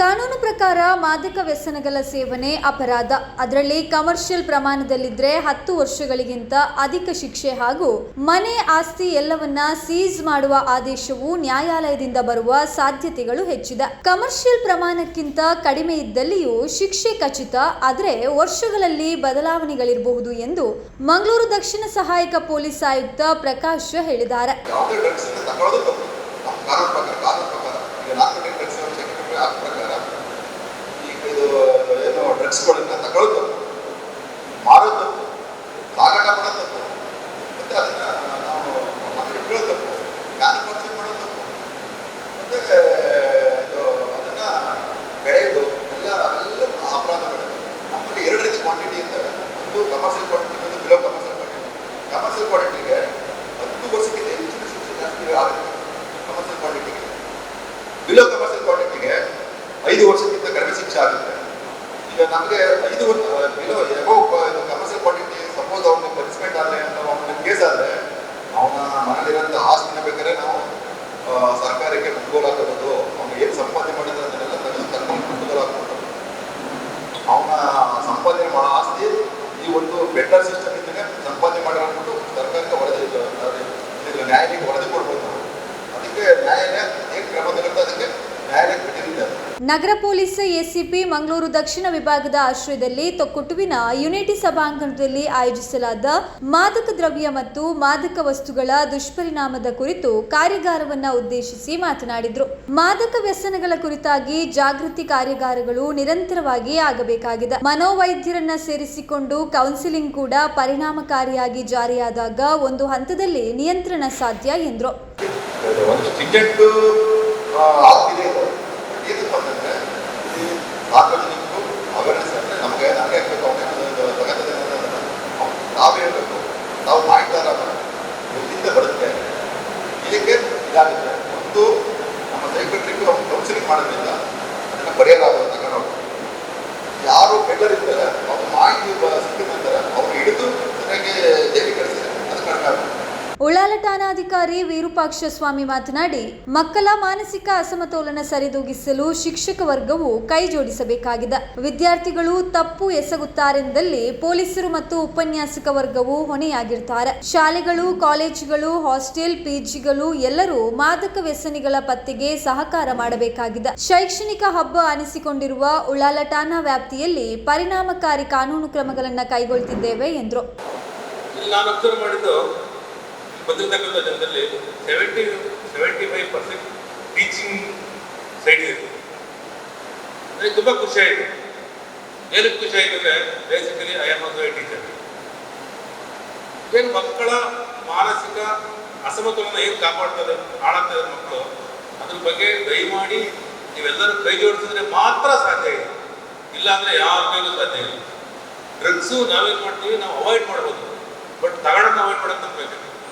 ಕಾನೂನು ಪ್ರಕಾರ ಮಾದಕ ವ್ಯಸನಗಳ ಸೇವನೆ ಅಪರಾಧ. ಅದರಲ್ಲಿ ಕಮರ್ಷಿಯಲ್ ಪ್ರಮಾಣದಲ್ಲಿದ್ರೆ ಹತ್ತು ವರ್ಷಗಳಿಗಿಂತ ಅಧಿಕ ಶಿಕ್ಷೆ ಹಾಗೂ ಮನೆ ಆಸ್ತಿ ಎಲ್ಲವನ್ನ ಸೀಸ್ ಮಾಡುವ ಆದೇಶವು ನ್ಯಾಯಾಲಯದಿಂದ ಬರುವ ಸಾಧ್ಯತೆಗಳು ಹೆಚ್ಚಿದೆ. ಕಮರ್ಷಿಯಲ್ ಪ್ರಮಾಣಕ್ಕಿಂತ ಕಡಿಮೆ ಇದ್ದಲ್ಲಿಯೂ ಶಿಕ್ಷೆ ಖಚಿತ, ಆದರೆ ವರ್ಷಗಳಲ್ಲಿ ಬದಲಾವಣೆಗಳಿರಬಹುದು ಎಂದು ಮಂಗಳೂರು ದಕ್ಷಿಣ ಸಹಾಯಕ ಪೊಲೀಸ್ ಆಯುಕ್ತ ಪ್ರಕಾಶ್ ಹೇಳಿದ್ದಾರೆ. ಡ್ರಗ್ಸ್ ತಗೊಳ್ಳೋದು ತಪ್ಪು ನಮ್ಮ ಕಾನೂನು ಪ್ರಕಾರ ಕಾನೂನು ಪ್ರಕಾರ ಈಗ ನಾರ್ಕೋಟಿಕ್ ಡ್ರಗ್ಸ್ ಆ ಪ್ರಕಾರ ಈಗ ಇದು ಏನು ಡ್ರಗ್ಸ್ಗಳನ್ನ ತಗೊಳ್ಳೋದು ಮಾರೋದು ಮಾರಾಟ ಮಾಡೋದು ಮತ್ತೆ ಅದನ್ನ ನಾವು ಮಕ್ಕಳು ಇಟ್ಕೊಳ್ಳೋದು ತಪ್ಪು ಜ್ಞಾನ ಪರಿಚಯ ಮಾಡೋದು ತಪ್ಪು ಮತ್ತೆ ಇದು ಅದನ್ನ ಬೆಳೆಯೋದು ಎಲ್ಲ ಎಲ್ಲ ಅಪರಾಧಗಳು ನಮ್ಮಲ್ಲಿ ಎರಡು ರೀತಿ ಕ್ವಾಂಟಿಟಿ ಇರ್ತವೆ ಒಂದು ಕಮರ್ಷಿಯಲ್ ಕ್ವಾಂಟಿಟಿ ಒಂದು ಬಿಲೋ ಕಮರ್ಷಿಯಲ್ ಕ್ವಾಂಟಿಟಿ ಕಮರ್ಷಿಯಲ್ ಕ್ವಾಂಟಿಟಿಗೆ ಹತ್ತು ವರ್ಷಕ್ಕಿಂತ ಹೆಚ್ಚಿನ ಶಿಕ್ಷೆ ಜಾಸ್ತಿ ಆಗುತ್ತೆ ಕಮರ್ಷಿಯಲ್ ಕ್ವಾಂಟಿಟಿಗೆ ಬಿಲೋ ಕಮರ್ಷಿಯಲ್ ಕ್ವಾಂಟಿಟಿಗೆ ಐದು ವರ್ಷಕ್ಕಿಂತ ಕಡಿಮೆ ಶಿಕ್ಷೆ ಆಗುತ್ತೆ ಈಗ ನಮಗೆ ಐದು ವರ್ಷ below above commercial quantity suppose ಅವನಿಗೆ ಪನಿಷ್ಮೆಂಟ್ ಆದರೆ ಅಥವಾ ಅವನ ಕೇಸ್ ಆದರೆ ಅವನ ಮನೇಲಿರೋಂಥ ಆಸ್ತಿನ ಬೇಕಾದ್ರೆ ನಾವು ಆ, ಸರ್ಕಾರಕ್ಕೆ ಮುಟ್ಗೋಲ್ ಹಾಕೋದು ಅವನು ಏನು ಸಂಪಾದನೆ ಮಾಡಿದ್ರೆ ಅದನ್ನೆಲ್ಲ ತೆಗೆದು ಸರ್ಕಾರಕ್ಕೆ ಮುಟ್ಗೋಲ್ ಹಾಕೋದು ಅವನ ಸಂಪಾದನೆ ಮಾಡೋ ಆಸ್ತಿ ಈ ಒಂದು ಬೆಟರ್ ಸಿಸ್ಟಮ್ ಇದ್ದರೆ ಸಂಪಾದನೆ ಮಾಡಿರೋದ್ಬಿಟ್ಟು ಸರ್ಕಾರಕ್ಕೆ ವರದಿ ಇದು ನ್ಯಾಯಾಲಯಕ್ಕೆ ವರದಿ ಕೊಡ್ಬೋದು ನಾವು ಅದಕ್ಕೆ ನ್ಯಾಯಾಲಯ ಏನು ಕ್ರಮ ತಗೊಳ್ತಾ ಅದಕ್ಕೆ ನ್ಯಾಯಾಲಯಕ್ಕೆ ಬಿಟ್ಟಿದ್ದಾರೆ ನಗರ ಪೊಲೀಸ್ ಎಸಿಪಿ ಮಂಗಳೂರು ದಕ್ಷಿಣ ವಿಭಾಗದ ಆಶ್ರಯದಲ್ಲಿ ತೊಕ್ಕುಟುವಿನ ಯುನಿಟಿ ಸಭಾಂಗಣದಲ್ಲಿ ಆಯೋಜಿಸಲಾದ ಮಾದಕ ದ್ರವ್ಯ ಮತ್ತು ಮಾದಕ ವಸ್ತುಗಳ ದುಷ್ಪರಿಣಾಮದ ಕುರಿತು ಕಾರ್ಯಾಗಾರವನ್ನು ಉದ್ದೇಶಿಸಿ ಮಾತನಾಡಿದರು. ಮಾದಕ ವ್ಯಸನಗಳ ಕುರಿತಾಗಿ ಜಾಗೃತಿ ಕಾರ್ಯಾಗಾರಗಳು ನಿರಂತರವಾಗಿ ಆಗಬೇಕಾಗಿದೆ. ಮನೋವೈದ್ಯರನ್ನ ಸೇರಿಸಿಕೊಂಡು ಕೌನ್ಸಿಲಿಂಗ್ ಕೂಡ ಪರಿಣಾಮಕಾರಿಯಾಗಿ ಜಾರಿಯಾದಾಗ ಒಂದು ಹಂತದಲ್ಲಿ ನಿಯಂತ್ರಣ ಸಾಧ್ಯ ಎಂದ್ರು. ನಿಂತು ಅವೇರ್ನೆಸ್ ಅಂದರೆ ನಮಗೆ ನನಗೆ ಆಗಬೇಕು ನಾವು ಹೇಳಬೇಕು ನಾವೇ ಮಾಡ್ತಾರ ಎಲ್ಲಿಂದ ಬರುತ್ತೆ ಇದಕ್ಕೆ ಇದಾಗುತ್ತೆ ಒಂದು ನಮ್ಮ ಸೈಕಟ್ರಿಗೂ ಅವ್ನು ಕೌನ್ಸಿಲಿಂಗ್ ಮಾಡೋದ್ರಿಂದ ಅದನ್ನು ಪರಿಹಾರ ತಗೊಂಡು ಯಾರು ಇರ್ತಾರೆ ಅವ್ರು ಮಾಹಿತಿ ಸಿಕ್ಕಿದ್ದಾರೆ ಅವ್ರು ಹಿಡಿದು, ಚೆನ್ನಾಗಿ ಜೈಲಿಗೆ ಕಳಿಸಿದ್ರೆ ಅದು ಕಡಿಮೆ ಆಗುತ್ತೆ ಉಳ್ಳಾಲ ಠಾಣಾಧಿಕಾರಿ ವಿರೂಪಾಕ್ಷ ಸ್ವಾಮಿ ಮಾತನಾಡಿ, ಮಕ್ಕಳ ಮಾನಸಿಕ ಅಸಮತೋಲನ ಸರಿದೂಗಿಸಲು ಶಿಕ್ಷಕ ವರ್ಗವು ಕೈ ಜೋಡಿಸಬೇಕಾಗಿದೆ. ವಿದ್ಯಾರ್ಥಿಗಳು ತಪ್ಪು ಎಸಗುತ್ತಾರೆಂದಲ್ಲಿ ಪೊಲೀಸರು ಮತ್ತು ಉಪನ್ಯಾಸಕ ವರ್ಗವು ಹೊಣೆಯಾಗಿರ್ತಾರೆ ಶಾಲೆಗಳು, ಕಾಲೇಜುಗಳು, ಹಾಸ್ಟೆಲ್, ಪಿಜಿಗಳು ಎಲ್ಲರೂ ಮಾದಕ ವ್ಯಸನಿಗಳ ಪತ್ತೆಗೆ ಸಹಕಾರ ಮಾಡಬೇಕಾಗಿದೆ. ಶೈಕ್ಷಣಿಕ ಹಬ್ಬ ಅನಿಸಿಕೊಂಡಿರುವ ಉಳ್ಳಾಲ ವ್ಯಾಪ್ತಿಯಲ್ಲಿ ಪರಿಣಾಮಕಾರಿ ಕಾನೂನು ಕ್ರಮಗಳನ್ನು ಕೈಗೊಳ್ತಿದ್ದೇವೆ ಎಂದರು ಇಲ್ಲಿ ನಾನು ಅಬ್ಸರ್ವ್ ಮಾಡಿದ್ದು ಬಂದಿರತಕ್ಕಂಥ ಜನರಲ್ಲಿ seventy seventy five percent teaching side ಇದೆ. ನನಗೆ ತುಂಬ ಖುಷಿ ಆಯಿತು. ಏನಕ್ಕೆ ಖುಷಿ ಆಯಿತು ಅಂದರೆ basically I am also a teacher ಏನು ಮಕ್ಕಳ ಮಾನಸಿಕ ಅಸಮತೋಲನ ಏನು ಕಾಪಾಡ್ತದೆ, ಹಾಳಾಗ್ತದೆ ಮಕ್ಕಳು, ಅದ್ರ ಬಗ್ಗೆ ದಯಮಾಡಿ ನೀವೆಲ್ಲರೂ ಕೈ ಜೋಡಿಸಿದ್ರೆ ಮಾತ್ರ ಸಾಧ್ಯ ಇದೆ. ಇಲ್ಲಾಂದ್ರೆ ಯಾವ ಕೈಗೂ ಸಾಧ್ಯ ಇಲ್ಲ. ಡ್ರಗ್ಸು ನಾವೇನು ಮಾಡ್ತೀವಿ, ನಾವು ಅವಾಯ್ಡ್ ಮಾಡ್ಬೋದು. ಬಟ್ ತಗೊಂಡು ಅವಾಯ್ಡ್ ಮಾಡೋದು ನಮ್ಮ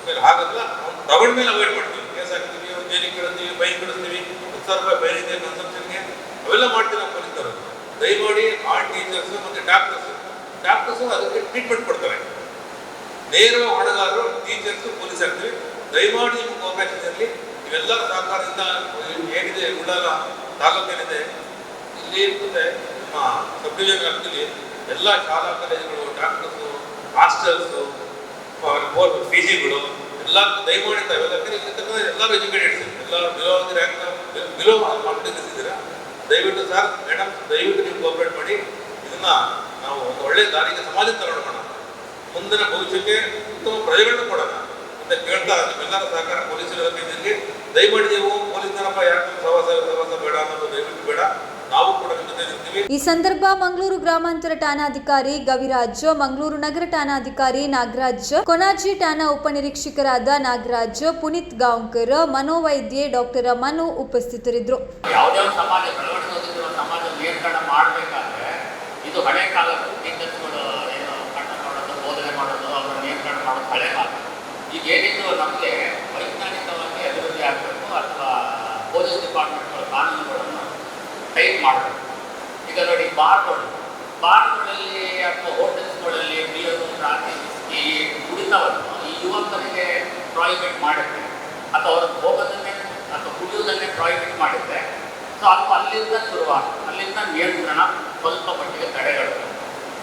ಆಮೇಲೆ ಹಾಗಲ್ಲ, ಅವ್ನು ತಗೊಂಡ್ಮೇಲೆ ಅವಾಯ್ಡ್ ಮಾಡ್ತೀವಿ. ಕೇಸ್ ಹಾಕ್ತೀವಿ ಜೈಲಿಗೆ ಕಳಿಸ್ತೀವಿ, ಬೈಕ್ ಕಳಿಸ್ತೀವಿ, ಹತ್ತು ರೂಪಾಯಿ ಇದೆ ಕನ್ಸಂಪ್ಷನ್ಗೆ ಅವೆಲ್ಲ ಮಾಡ್ತೀವಿ ನಾವು ಪೊಲೀಸರು. ದಯಮಾಡಿ ಆ ಟೀಚರ್ಸ್ ಮತ್ತು ಡಾಕ್ಟರ್ಸ್ ಡಾಕ್ಟರ್ಸ್ ಅದಕ್ಕೆ ಟ್ರೀಟ್ಮೆಂಟ್ ಕೊಡ್ತಾರೆ. ನೇರವಾಗಿ ಹೊಣೆಗಾರರು ಟೀಚರ್ಸ್ ಪೊಲೀಸ್ ಆಗ್ತೀವಿ ದಯಮಾಡಿ ನಿಮ್ಮ ಕೋಆಪರೇಷನ್ ಇರಲಿ. ಇವೆಲ್ಲರ ಸಹಕಾರದಿಂದ ಏನಿದೆ, ಉಳ್ಳಾಲ ತಾಲೂಕೇನಿದೆ ಇಲ್ಲಿ ಇರ್ತದೆ ನಮ್ಮ ಸಬ್ ಡಿವಿಷನ್ ವ್ಯಾಪ್ತಿಯಲ್ಲಿ ಎಲ್ಲ ಶಾಲಾ ಕಾಲೇಜುಗಳು ಡಾಕ್ಟರ್ಸು ಹಾಸ್ಟೆಲ್ಸು ಪಿ ಜಿಗಳು ಎಲ್ಲ ದಯಮಾಡಿ ತಾವೆಲ್ಲ ಯಾಕಂದರೆ ಎಲ್ಲರೂ ಎಜುಕೇಟೆಡ್ಸ್ ಎಲ್ಲ ಬಿಲೋ ರ್ಯಾಂಕ್ ಬಿಲೋ ಮಾಡ್ತಿದ್ದೀರಾ ದಯವಿಟ್ಟು ಸರ್ ಮೇಡಮ್ ದಯವಿಟ್ಟು ನೀವು ಕೋಆಪರೇಟ್ ಮಾಡಿ. ಇದನ್ನ ನಾವು ಒಂದು ಒಳ್ಳೆ ದಾರಿಗೆ ಸಮಾಜಕ್ಕೆ ತಗೊಂಡೋಣ ಮುಂದಿನ ಭವಿಷ್ಯಕ್ಕೆ ಉತ್ತಮ ಪ್ರಯೋಜನ ಕೊಡೋಣ. ಅಂತ ಕೇಳ್ತಾ ನಿಮ್ಮೆಲ್ಲರ ಸಹಕಾರ ಪೊಲೀಸರ ಇಲಾಖೆ ದಯಮಾಡಿ ನೀವು ಪೊಲೀಸ್ ಜನಪ್ಪ ಯಾಕೆ ಸವಾಸ ಸವಾಸ ಬೇಡ ಅನ್ನೋದು ದಯವಿಟ್ಟು ಬೇಡ. ನಾವು ಕೂಡ ಈ ಸಂದರ್ಭ ಮಂಗಳೂರು ಗ್ರಾಮಾಂತರ ಠಾಣಾಧಿಕಾರಿ ಗವಿರಾಜ್ ಮಂಗಳೂರು ನಗರ ಠಾಣಾಧಿಕಾರಿ ನಾಗರಾಜ್ ಕೊನಾಜಿ ಠಾಣಾ ಉಪನಿರೀಕ್ಷಕರಾದ ನಾಗರಾಜ್ ಪುನೀತ್ ಗಾಂವ್ಕರ್ ಮನೋವೈದ್ಯೆ ಡಾಕ್ಟರ್ ಮನು ಉಪಸ್ಥಿತರಿದ್ದರು ಯಾವುದೇ ಒಂದು ಸಮಾಜ ಬೆಳವಣಿಗೆ ಹೊಂದಿರುವ ಸಮಾಜ ನಿಯಂತ್ರಣ ಮಾಡಬೇಕಾದ್ರೆ ಇದು ಹಳೆ ಕಾಲದ ಟೀಚರ್ಸ್ಗಳು ಏನು ಪಾಠ ಮಾಡೋದು ಬೋಧನೆ ಮಾಡೋದು ಅವರ ನಿಯಂತ್ರಣ ಮಾಡೋದು ಹಳೆ ಕಾಲ ಈಗ ಏನಿದ್ರು ನಮಗೆ ವೈಜ್ಞಾನಿಕವಾಗಿ ಅಭಿವೃದ್ಧಿ ಆಗಬೇಕು ಅಥವಾ ಪೊಲೀಸ್ ಡಿಪಾರ್ಟ್ಮೆಂಟ್ಗಳ ಕಾನೂನುಗಳನ್ನು ಟೈಟ್ ಮಾಡಬೇಕು ಈಗ ನೋಡಿ ಬಾರ್ಗಳು ಬಾರ್ಗಳಲ್ಲಿ ಅಥವಾ ಹೋಟೆಲ್ಸ್ಗಳಲ್ಲಿ ಬಿಯರು ರಾಗಿ ಈ ಕುಡಿತವನ್ನು ಈ ಯುವಕರಿಗೆ ಪ್ರಾಹಿಬಿಟ್ ಮಾಡುತ್ತೆ ಅಥವಾ ಅವ್ರಿಗೆ ಹೋಗೋದನ್ನೇ ಅಥವಾ ಕುಡಿಯೋದನ್ನೇ ಪ್ರಾಹಿಬಿಟ್ ಮಾಡುತ್ತೆ ಸೊ ಅದು ಅಲ್ಲಿಂದ ಶುರುವಾಗ, ಅಲ್ಲಿಂದ ನಿಯಂತ್ರಣ, ಸ್ವಲ್ಪ ಮಟ್ಟಿಗೆ ತಡೆಗಳು.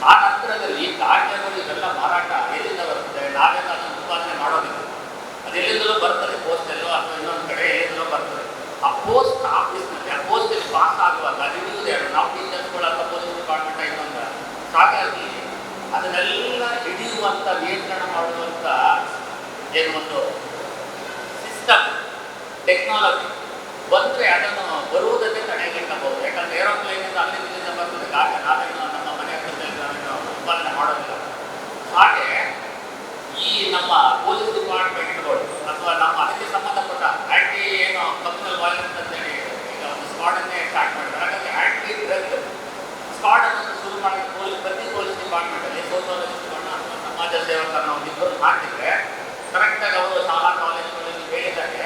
ಆ ನಂತರದಲ್ಲಿ ಧಾನ್ಯಗಳು ಇದೆಲ್ಲ ಮಾರಾಟ ಎಲ್ಲಿಂದ ಬರುತ್ತೆ? ನಾವೆಲ್ಲ ಅದನ್ನು ಉತ್ಪಾದನೆ ಮಾಡೋದಿಲ್ಲ. ಅದು ಎಲ್ಲಿಂದಲೂ ಬರ್ತದೆ ಪೋಸ್ಟಲ್ಲೋ ಅಥವಾ ಇನ್ನೊಂದು ಕಡೆ ಎಲ್ಲಿಂದಲೋ ಬರ್ತದೆ. ಆ ಪೋಸ್ಟ್ ಆಫೀಸ್ನಲ್ಲಿ ಆ ಪೋಸ್ಟಲ್ಲಿ ಪಾಸ್ ಆಗುವಾಗ ಹಿಡಿಯುವುದೇ ನಾವು ಟೀಚರ್ಸ್ಗಳು ಅಥವಾ ಪೊಲೀಸ್ ಡಿಪಾರ್ಟ್ಮೆಂಟ್ ಇನ್ನೊಂದು ಹಾಗಾಗಿ ಏನು ಒಂದು ಸಿಸ್ಟಮ್ ಟೆಕ್ನಾಲಜಿ ಬಂದರೆ ಅದನ್ನು ಬರುವುದಕ್ಕೆ ತಡೆಗಟ್ಟಬಹುದು ಯಾಕಂದರೆ ಏರೋಪ್ಲೇನಿಂದ ಅಲ್ಲಿಂದ ಬರ್ತದೆ. ಗಾಡಿ ನಾವೇನು ನಮ್ಮ ಮನೆ ಹತ್ತಿರದಲ್ಲಿ ಉತ್ಪಾದನೆ ಮಾಡೋದಿಲ್ಲ. ಹಾಗೆ ಈ ನಮ್ಮ ಪೊಲೀಸ್ ಡಿಪಾರ್ಟ್ಮೆಂಟ್ಗಳು ಅಥವಾ ನಮ್ಮ ಅದಕ್ಕೆ ಸಂಬಂಧಪಟ್ಟ ಆ್ಯಂಟಿ ಏನು ಕಮ್ಯುನಲ್ ವಾಯ್ಲೆನ್ಸ್ ಅಂತೇಳಿ ಈಗ ಒಂದು ಸ್ಕ್ವಾಡನ್ನೇ ಸ್ಟಾರ್ಟ್ ಮಾಡಿದ್ದಾರೆ. ಹಾಗಾಗಿ ಆ್ಯಂಟಿ ಡ್ರಗ್ ಸ್ಕ್ವಾಡ್ ಶುರು ಮಾಡಿದ ಪೊಲೀಸ್, ಪ್ರತಿ ಪೊಲೀಸ್ ಡಿಪಾರ್ಟ್ಮೆಂಟಲ್ಲಿ ಸೋಷಿಯಾಲಜಿಸ್ಟ್ಗಳನ್ನ ಅಥವಾ ಸಮಾಜ ಸೇವಕರನ್ನ ಒಂದು ಇಬ್ಬರು ಹಾಕಿದ್ರೆ ಕರೆಕ್ಟಾಗಿ ಅವರು ಶಾಲಾ ಕಾಲೇಜುಗಳಲ್ಲಿ ಹೇಳಿದಾಗೆ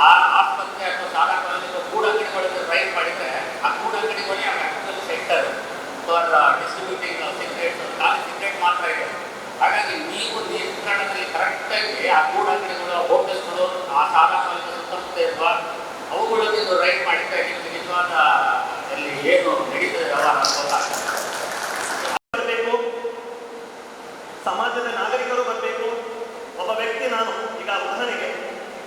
ಆ ಆಸ್ಪತ್ರೆ ಅಥವಾ ಶಾಲಾ ಕಾಲೇಜು ಗೂಡಂಗಡಿಗಳಲ್ಲಿ ರೈಡ್ ಮಾಡಿದ್ರೆ ಆ ಗೂಡಂಗಡಿಗಳೇ actually centre. For distributing cigarette ಖಾಲಿ ಸಿಗರೇಟ್ ಮಾತ್ರ ಇದೆ ಹಾಗಾಗಿ ನೀವು ನಿಯಂತ್ರಣದಲ್ಲಿ ಕರೆಕ್ಟಾಗಿ ಆ ಗೂಡಂಗಡಿಗಳು ಹೋಟೆಲ್ಸ್ಗಳು ಆ ಶಾಲಾ ಕಾಲೇಜು ಸುತ್ತಮುತ್ತ ಇರುವ ಅವುಗಳಲ್ಲಿ ನೀವು ರೈಡ್ ಮಾಡಿದ್ರೆ ನಿಮಗೆ ನಿಜವಾದ ಅಲ್ಲಿ ಏನು ನಡೀತದೆ ವ್ಯವಹಾರ ಗೊತ್ತಾಗ್ತದೆ ಬರಬೇಕು ಸಮಾಜದ ನಾಗರಿಕರು ಬರಬೇಕು ಒಬ್ಬ ವ್ಯಕ್ತಿ ನಾನು ಈಗ ಉದಾಹರಣೆಗೆ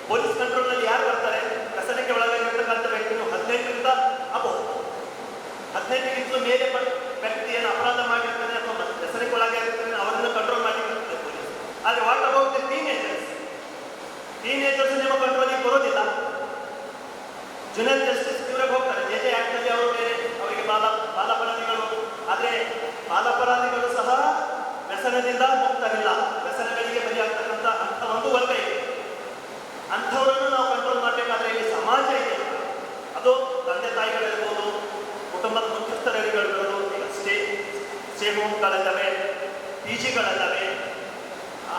ಪೊಲೀಸ್ ಕಂಟ್ರೋಲ್ನಲ್ಲಿ ಯಾರು ಬರ್ತಾರೆ ವ್ಯಸನಕ್ಕೆ ಒಳಗಾಗಿರ್ತಕ್ಕಂಥ ವ್ಯಕ್ತಿನು ಹದಿನೆಂಟರಿಂದ ಅಬೋ ಹದಿನೆಂಟಕ್ಕಿಂತಲೂ ಮೇಲೆ ಬ- ವ್ಯಕ್ತಿ ಏನು ಅಪರಾಧ ಮಾಡಿರ್ತಾನೆ ಅಥವಾ ಮ- ವ್ಯಸನಕ್ಕೆ ಒಳಗಾಗಿರ್ತಾನೆ ಅವರನ್ನು ಕಂಟ್ರೋಲ್ ಮಾಡಿರ್ತದೆ ಪೊಲೀಸ್ ಆದರೆ what about the teenagers teenagers ನಿಮ್ಮ ಕಂಟ್ರೋಲಿಗೆ ಬರೋದಿಲ್ಲ ಜುನಿಯರ್ ಜಸ್ಟಿಸ್ ಬ್ಯೂರೋಗೆ ಹೋಗ್ತಾರೆ ಜೆ ಜೆ ಆ್ಯಕ್ಟಲ್ಲಿ ಅವರು ಬೇರೆ ಅವರಿಗೆ ಬಾಲ ಬಾಲಾಪರಾಧಿಗಳು ಆದರೆ ಬಾಲಾಪರಾಧಿಗಳು ಸಹ ವ್ಯಸನದಿಂದ ಮುಕ್ತರಿಲ್ಲ ವ್ಯಸನಗಳಿಗೆ ಬಲಿಯಾಗ್ತಕ್ಕಂಥ ಅಂಥ ಒಂದು ವರ್ಗ ಇದೆ ಅಂಥವರನ್ನು ನಾವು ಕಂಟ್ರೋಲ್ ಮಾಡಬೇಕಾದ್ರೆ ಇಲ್ಲಿ ಸಮಾಜ ಇದೆ ಅದು ತಂದೆ ತಾಯಿಗಳಿರ್ಬೋದು ಕುಟುಂಬದ ಮುಖ್ಯಸ್ಥರಿರ್ಬೋದು ಈಗ ಸ್ಟೇ ಸ್ಟೇ ಹೋಮ್ಗಳಿದ್ದಾವೆ ಪಿ ಜಿಗಳಿದ್ದಾವೆ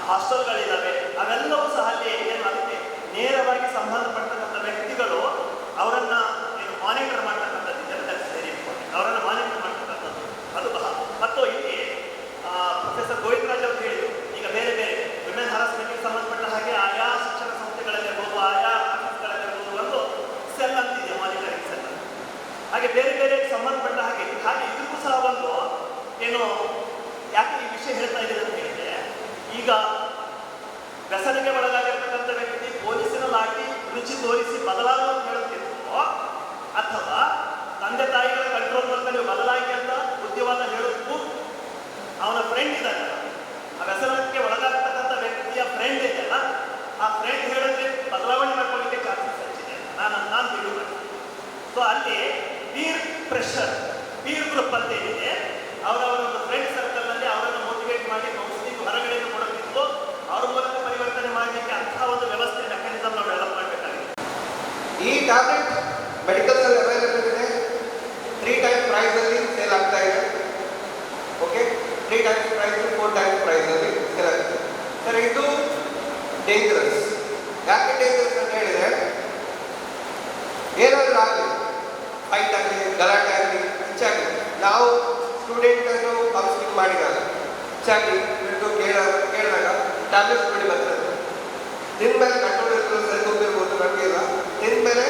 ಹಾಸ್ಟೆಲ್ಗಳಿದ್ದಾವೆ ಅವೆಲ್ಲವೂ ಸಹ ಅಲ್ಲಿ ಏನು ಅದಕ್ಕೆ ನೇರವಾಗಿ ಸಂಬಂಧಪಟ್ಟಂಥ ವ್ಯಕ್ತಿಗಳು ಅವರನ್ನ ಏನು ಮಾನಿಟರ್ ಮಾಡ್ತಕ್ಕಂಥದ್ದು ಇದೆಲ್ಲ ಸೇರಿ ಅವರನ್ನು ಮಾನಿಟರ್ ಮಾಡ್ತಕ್ಕಂಥದ್ದು ಅದು ಬಹ ಮತ್ತು ಇಲ್ಲಿ ಪ್ರೊಫೆಸರ್ ಗೋವಿಂದರಾಜ್ ಅವರು ಹೇಳಿದರು ಈಗ ಬೇರೆ ಬೇರೆ ವಿಮೆನ್ ಹರಾಸ್ಮೆಂಟ್ಗೆ ಸಂಬಂಧಪಟ್ಟ ಹಾಗೆ ಆಯಾ ಶಿಕ್ಷಣ ಸಂಸ್ಥೆಗಳಲ್ಲಿರ್ಬೋದು ಆಯಾ ಆಫೀಸ್ಗಳಲ್ಲಿರ್ಬೋದು ಒಂದು ಸೆಲ್ ಅಂತಿದೆ ಮಾನಿಟರಿಂಗ್ ಸೆಲ್ ಹಾಗೆ ಬೇರೆ ಬೇರೆ ಸಂಬಂಧಪಟ್ಟ ಹಾಗೆ ಹಾಗೆ ಇದಕ್ಕೂ ಸಹ ಒಂದು ಏನು ಯಾಕೆ ಈ ವಿಷಯ ಹೇಳ್ತಾ ಇದ್ದೀನಿ ಅಂತ ಹೇಳಿದ್ರೆ ಈಗ ವ್ಯಸನಕ್ಕೆ ಒಳಗಾಗಿರ್ತಕ್ಕಂಥ ವ್ಯಕ್ತಿ ಪೊಲೀಸಿನ ಲಾಠಿ ರುಚಿ ತೋರಿಸಿ ಬದಲಾಗುವಂತ ಹೇಳುತ್ತಿತ್ತು ಅಥವಾ ತಂದೆ ತಾಯಿಗಳ ಕಂಟ್ರೋಲ್ ಮೂಲಕ ನೀವು ಬದಲಾಗಿ ಅಂತ ಬುದ್ಧಿವಾದ ಹೇಳೋದಕ್ಕೂ ಅವನ ಫ್ರೆಂಡ್ ಇದ್ದಾನೆ. ಆ ವ್ಯಸನಕ್ಕೆ ಒಳಗಾಗ್ತಕ್ಕಂಥ ವ್ಯಕ್ತಿಯ ಫ್ರೆಂಡ್ ಇದೆಯಲ್ಲ, ಆ ಫ್ರೆಂಡ್ ಹೇಳಿದ್ರೆ ಬದಲಾವಣೆ ಮಾಡ್ಕೊಳ್ಳಿಕ್ಕೆ ಚಾನ್ಸಸ್ ಹೆಚ್ಚಿದೆ. ನಾನು ನಾನು ಬಿಡು ಸೊ ಅಲ್ಲಿ ಪೀರ್ ಪ್ರೆಷರ್ ಪೀರ್ ಗ್ರೂಪ್ ಅಂತ ಏನಿದೆ, ಅವರವರ ಒಂದು ಫ್ರೆಂಡ್ ಸರ್ಕಲ್ನಲ್ಲಿ ಅವರನ್ನು ಮೋಟಿವೇಟ್ ಮಾಡಿ ಕೌನ್ಸಿಲಿಂಗ್ ಹೊರಗಡೆಯಿಂದ ಕೊಡಬೇಕು ಅವ್ರ ಮೂಲಕ ಪರಿವರ್ತನೆ ಮಾಡಲಿಕ್ಕೆ ಅಂತಹ ಒಂದು ವ್ಯವಸ್ಥೆ ಮೆಕ್ಯಾನಿಸಮ್ ನಾವು ಡೆವಲಪ್ ಮಾಡಬೇಕಾಗಿದೆ. ಈ ಟ್ಯಾಬ್ಲೆಟ್ ಮೆಡಿಕಲ್ಸ್ ಅಲ್ಲಿ ಅವೈಲೇಬಲ್ ಇದೆ ತ್ರೀ ಟೈಮ್ಸ್ ಪ್ರೈಸ್ ಅಲ್ಲಿ ಸೇಲ್ ಆಗ್ತಾ ಇದೆ okay times price four times price ಅಲ್ಲಿ ಸೇಲ್ ಸರ್ ಇದು ಡೇಂಜರಸ್ ಯಾಕೆ ಡೇಂಜರಸ್ ಅಂತ ಹೇಳಿದರೆ, ಏನಾದರೂ ಆಗಲಿ ಫೈಟ್ ಆಗಲಿ, ಗಲಾಟೆ ಆಗಲಿ, ಹೆಚ್ಚಾಗಲಿ, ನಾವು ಸ್ಟೂಡೆಂಟ್ ಅನ್ನು ಕೌನ್ಸಿಲಿಂಗ್ ಮಾಡಿದಾಗ ಹೆಚ್ಚಾಗಿ ಬಿಟ್ಟು ಕೇಳ, ಕೇಳಿದಾಗ ಟ್ಯಾಬ್ಲೆಟ್ಸ್ ನೋಡಿ ಬರ್ತದೆ. ನಿನ್ನ ಮೇಲೆ ಕಂಟ್ರೋಲ್ ಇರ್ತದೆ ಸರಿ ಹೋಗಿರ್ಬೋದು ನಮಗೆ ಇಲ್ಲ. ನಿನ್ನ ಮೇಲೆ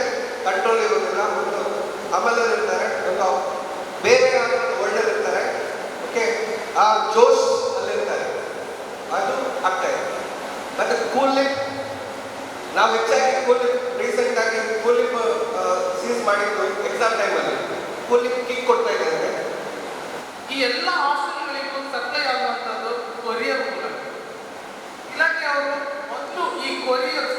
ಕಂಟ್ರೋಲ್ ಇರೋದಿಲ್ಲ ಒಂದು ಅಮಲರಿರ್ತಾರೆ, ಒಂದು ಬೇರೆ ಯಾರು ಒಳ್ಳೆಯದಿರ್ತಾರೆ ಓಕೆ ಆ ಜೋಶ್ ಅಲ್ಲಿರ್ತಾರೆ ಅದು ಆಗ್ತಾ ಇದೆ. ಮತ್ತೆ ಕೂಲಿಂಗ್ ನಾವು ಹೆಚ್ಚಾಗಿ ಕೂಲಿಂಗ್ ರೀಸೆಂಟ್ ಆಗಿ ಕೂಲಿಂಗ್ ಸೀಸ್ ಮಾಡಿದ್ದು ಎಕ್ಸಾಮ್ ಟೈಮಲ್ಲಿ ಕೂಲಿಂಗ್ ಕಿಕ್ ಕೊಡ್ತಾ ಇದ್ದಾರೆ ಈ ಎಲ್ಲ ಹಾಸ್ಟೆಲ್ಗಳಿಗೂ ಸಪ್ಲೈ ಆಗುವಂಥದ್ದು ಕೊರಿಯರ್ ಮೂಲಕ ಇಲಾಖೆಯವರು ಮೊದಲು ಈ ಕೊರಿಯರ್ಸ್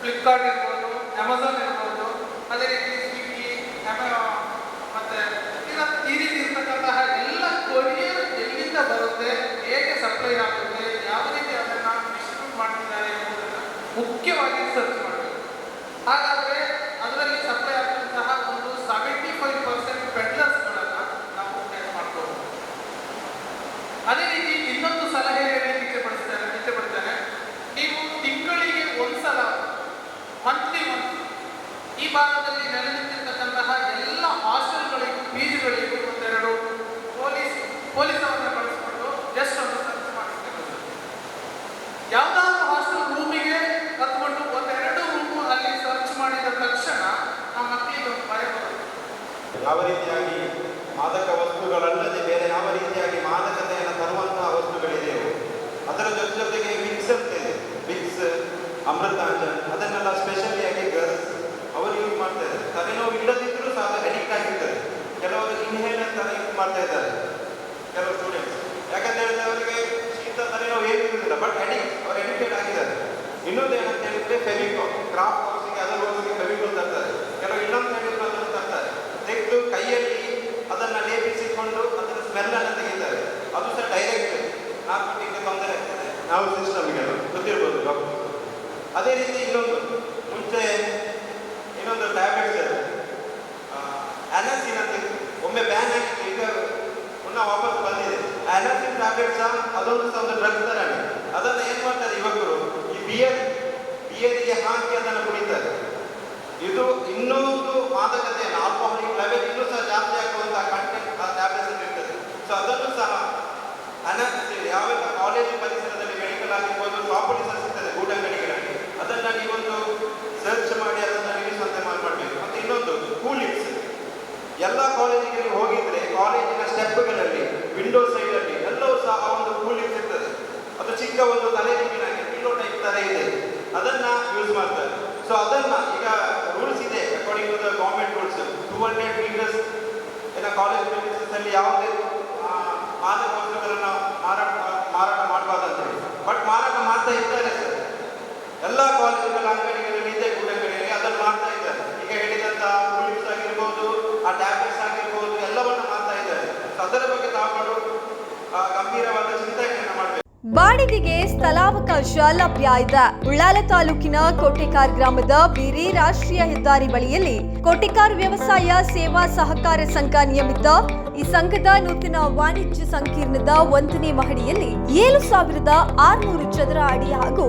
ಫ್ಲಿಪ್ಕಾರ್ಟ್ ಇರ್ಬೋದು ಅಮೆಝಾನ್ ಇರ್ಬೋದು ಅದೇ ರೀತಿ ಸ್ವಿಗ್ಗಿ ಮತ್ತು ಈ ರೀತಿ ಇರ್ತಕ್ಕಂತಹ ಎಲ್ಲ ಕೊರಿಯರ್ ಎಲ್ಲಿಂದ ಬರುತ್ತೆ ಹೇಗೆ ಸಪ್ಲೈ ಆಗುತ್ತೆ ಯಾವ ರೀತಿ ಅದನ್ನು ಡಿಸ್ಟ್ರಿಬ್ಯೂಟ್ ಮಾಡ್ತಿದ್ದಾರೆ ಎಂಬುದನ್ನು ಮುಖ್ಯವಾಗಿ ಸರ್ಚ್ ಮಾಡಬೇಕು ಹಾಗಾದರೆ ಅದರಲ್ಲಿ ಸಪ್ಲೈ ಆಗುವಂತಹ ಒಂದು ಸೆವೆಂಟಿ ಫೈವ್ ಪರ್ಸೆಂಟ್ ಪೆಡ್ಲರ್ಸ್ಗಳನ್ನು ನಾವು ಟ್ಯಾಕ್ ಮಾಡ್ಬೋದು ಅದೇ ರೀತಿ ಇನ್ನೊಂದು ಸಲಹೆ ಹೇಳಲಿಕ್ಕೆ ಇಚ್ಛೆಪಡಿಸ್ತಾರೆ ಇಚ್ಛೆಪಡ್ತೇನೆ ನೀವು ತಿಂಗಳಿಗೆ ಒಂದ್ಸಲ ಮಂತ್ಲಿ ಮಂತ್ ರೀತಿಯಾಗಿ ಮಾದಕ ವಸ್ತುಗಳಲ್ಲದೆ ಬೇರೆ ಯಾವ ರೀತಿಯಾಗಿ ಮಾದಕತೆಯನ್ನು ತರುವಂತಹ ವಸ್ತುಗಳಿದೆಯೋ ಅದರ ಜೊತೆ ಜೊತೆಗೆ ಮಿಕ್ಸ್ ಅಂತ ಇದೆ ಮಿಕ್ಸ್ ಅಮೃತಾಂಜನ್ ಅದನ್ನೆಲ್ಲ ಸ್ಪೆಷಲಿ ಆಗಿ ಗರ್ಲ್ಸ್ ಅವರು ಯೂಸ್ ಮಾಡ್ತಾ ಇದ್ದಾರೆ ತಲೆನೋವು ಇಲ್ಲದಿದ್ದರೂ ಸಹ ಅದು ಅಡಿಕ್ಟ್ ಆಗಿರ್ತದೆ ಕೆಲವರು ಇನ್ಹೇಲರ್ ತರ ಯೂಸ್ ಮಾಡ್ತಾ ಇದ್ದಾರೆ ಕೆಲವು ಸ್ಟೂಡೆಂಟ್ಸ್ ಯಾಕಂತ ಹೇಳಿದ್ರೆ ಅವರಿಗೆ ಶೀತ ತಲೆನೋವು ಏನು ಇರುವುದಿಲ್ಲ ಬಟ್ ಅಡಿಕ್ಟ್ ಅವರು ಅಡಿಕ್ಟೆಡ್ ಆಗಿದ್ದಾರೆ ಇನ್ನೊಂದು ಏನಂತ ಹೇಳಿದ್ರೆ ಫೆವಿಕಾಲ್ ಕ್ರಾಫ್ಟ್ ಕೋರ್ಸಿಗೆ ಅದರ ಕೋರ್ಸಿಗೆ ಫೆವಿಕಾಲ್ ತರ್ತಾರೆ ಕೆಲವು ಇನ್ನೊಂದು ಹೇಳಿದ್ರು ಅದನ್ನು ತರ್ತಾರೆ ತೆಗೆದು ಕೈಯಲ್ಲಿ ಅದನ್ನು ಲೇಪಿಸಿಕೊಂಡು ಅದರ ಸ್ಮೆಲ್ ಅನ್ನು ತೆಗಿತಾರೆ ಅದು ಸಹ ಡೈರೆಕ್ಟ್ ನಾರ್ಕೋಟಿಕ್ ತೊಂದರೆ ಆಗ್ತದೆ ಸಿಸ್ಟಮ್ಗೆ ಅದು ಗೊತ್ತಿರ್ಬೋದು, ಡಾಕ್ಟರ್. ಅದೇ ರೀತಿ ಇನ್ನೊಂದು, ಮುಂಚೆ ಇನ್ನೊಂದು ಟ್ಯಾಬ್ಲೆಟ್ಸ್ ಅನಸಿನ್ ಅಂತ. ಒಮ್ಮೆ ಬ್ಯಾನ್ ಆಗಿ ಈಗ ಪುನಃ ವಾಪಸ್ ಬಂದಿದೆ. ಅನಸಿನ್ ಟ್ಯಾಬ್ಲೆಟ್ಸ್ ಅದೊಂದು ಸಹ ಒಂದು ಡ್ರಗ್ ಥರ ಅದನ್ನು ಏನು ಮಾಡ್ತಾರೆ ಯುವಕರು? ಈ ಬಿಯರ್, ಬಿಯರಿಗೆ ಹಾಕಿ ಅದನ್ನು ಕುಡಿತಾರೆ. ಇದು ಇನ್ನೊಂದು ಮಾದಕತೆಯನ್ನು ಆಲ್ಕೋಹಾಲಿಕ್ ಲೆವೆಲ್ ಇನ್ನೂ ಸಹ ಜಾಸ್ತಿ ಆಗುವಂತಹ ಕಂಟೆಂಟ್ ಆ ಟ್ಯಾಬ್ಲೆಟ್ಸ್ ಇರ್ತದೆ ಸೊ ಅದನ್ನು ಸಹ ಅನಸಿನ್ ಯಾವೆಲ್ಲ ಕಾಲೇಜು ಪರಿಸರದಲ್ಲಿ ಮೆಡಿಕಲ್ ಆಗಿರ್ಬೋದು ಶಾಪಲ್ಲಿ ಸಹ ಸಿಗ್ತದೆ ಗೂಡಂಗಡಿಗಳಲ್ಲಿ ಅದನ್ನು ನೀವೊಂದು ಸರ್ಚ್ ಮಾಡಿ ಅದನ್ನು ನಿಲ್ಲಿಸುವಂತೆ ಮಾಡಬೇಕು ಮತ್ತು ಇನ್ನೊಂದು ಕೂಲಿಂಗ್ಸ್ ಎಲ್ಲ ಕಾಲೇಜಿಗೆ ನೀವು ಹೋಗಿದ್ರೆ ಕಾಲೇಜಿನ ಸ್ಟೆಪ್ಗಳಲ್ಲಿ ವಿಂಡೋ ಸೈಡಲ್ಲಿ ಎಲ್ಲವೂ ಸಹ ಆ ಒಂದು ಕೂಲಿಂಗ್ ಇರ್ತದೆ. ಅದು ಚಿಕ್ಕ ಒಂದು ತಲೆ ತಲೆನೀರಿನಾಗೆ ಪಿಲ್ಲೋ ಟೈಪ್ ತರ ಇದೆ. ಅದನ್ನ ಯೂಸ್ ಮಾಡ್ತಾರೆ. ಸೊ ಅದನ್ನ ಈಗ ರೂಲ್ಸ್ ಇದೆ according to the government rules two hundred metres ಏನ ಕಾಲೇಜ್ ಅಲ್ಲಿ ಯಾವುದೇ ಮಾದಕ ವಸ್ತುಗಳನ್ನು ಮಾರಾಟ ಮಾರಾಟ ಮಾಡಬಾರ್ದು ಅಂತ ಹೇಳಿ. ಬಟ್ ಮಾರಾಟ ಮಾಡ್ತಾ ಇದ್ದಾರೆ ಸರ್. ಎಲ್ಲ ಕಾಲೇಜುಗಳ ಅಂಗಡಿಗಳಲ್ಲಿ ಇದೆ ಗೂಡಂಗಡಿಯಲ್ಲಿ ಅದನ್ನು ಮಾಡ್ತಾ ಇದ್ದಾರೆ ಈಗ ಹೇಳಿದಂತ ಕೂಲಿಂಗ್ಸ್ ಆಗಿರ್ಬೋದು ಆ ಟ್ಯಾಬ್ಲೆಟ್ಸ್ ಆಗಿರ್ಬೋದು ಎಲ್ಲವನ್ನು ಮಾಡ್ತಾ ಇದ್ದಾರೆ ಸೊ ಅದರ ಬಗ್ಗೆ ತಾವುಗಳು ಆ, ಗಂಭೀರವಾದ ಚಿಂತನೆಯನ್ನು ಮಾಡಬೇಕು ಬಾಡಿಗೆಗೆ ಸ್ಥಳಾವಕಾಶ ಲಭ್ಯ ಇದೆ. ಉಳ್ಳಾಲ ತಾಲೂಕಿನ ಕೋಟೆಕಾರ್ ಗ್ರಾಮದ ಬಿರಿ ರಾಷ್ಟ್ರೀಯ ಹೆದ್ದಾರಿ ಬಳಿಯಲ್ಲಿ ಕೋಟೆಕಾರ್ ವ್ಯವಸಾಯ ಸೇವಾ ಸಹಕಾರ ಸಂಘ ನಿಯಮಿತ ಈ ಸಂಘದ ನೂತನ ವಾಣಿಜ್ಯ ಸಂಕೀರ್ಣದ ಒಂದನೇ ಮಹಡಿಯಲ್ಲಿ ಏಳು ಸಾವಿರದ ಆರುನೂರು ಚದರ ಅಡಿ ಹಾಗೂ